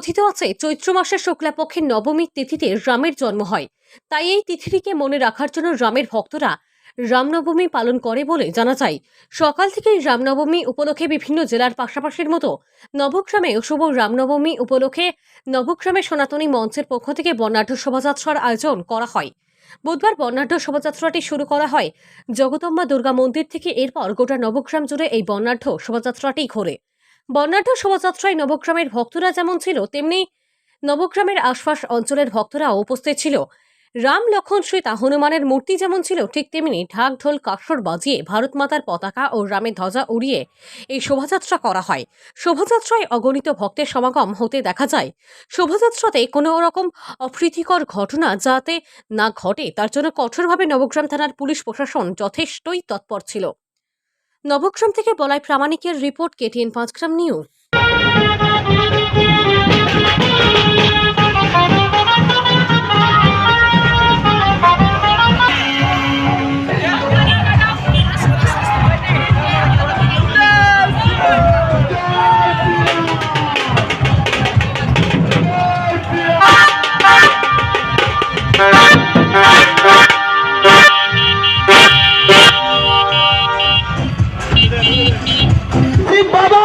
কথিত আছে, চৈত্র মাসের শুক্লাপক্ষের নবমী তিথিতে রামের জন্ম হয়। তাই এই তিথিটিকে মনে রাখার জন্য রামের ভক্তরা রামনবমী পালন করে বলে জানা যায়। সকাল থেকেই রামনবমী উপলক্ষে বিভিন্ন জেলার পাশাপাশির মতো নবগ্রামে শুভ রামনবমী উপলক্ষে নবগ্রামে সনাতনী মঞ্চের পক্ষ থেকে বর্ণাঢ্য শোভাযাত্রার আয়োজন করা হয়। বুধবার বর্ণাঢ্য শোভাযাত্রাটি শুরু করা হয়। জগদম্বা দুর্গা মন্দির থেকে এরপর গোটা নবগ্রাম জুড়ে এই বর্ণাঢ্য শোভাযাত্রাটি ঘোরে। বর্ণাঢ্য শোভাযাত্রায় নবগ্রামের ভক্তরা যেমন ছিল, তেমনি নবগ্রামের আশপাশ অঞ্চলের ভক্তরাও উপস্থিত ছিল। রাম লক্ষণ সীতা হনুমানের মূর্তি যেমন ছিল, ঠিক তেমনি ঢাক ঢোল কাসর বাজিয়ে ভারত মাতার পতাকা ও রামের ধ্বজা উড়িয়ে এই শোভাযাত্রা করা হয়। শোভাযাত্রায় অগণিত ভক্তের সমাগম হতে দেখা যায়। শোভাযাত্রাতে কোনো রকম অপ্রীতিকর ঘটনা যাতে না ঘটে, তার জন্য কঠোরভাবে নবগ্রাম থানার পুলিশ প্রশাসন যথেষ্টই তৎপর ছিল। নবগ্রাম থেকে বলাই প্রামাণিকের রিপোর্ট কেটিএন পাঁচগ্রাম নিউজ। বাবা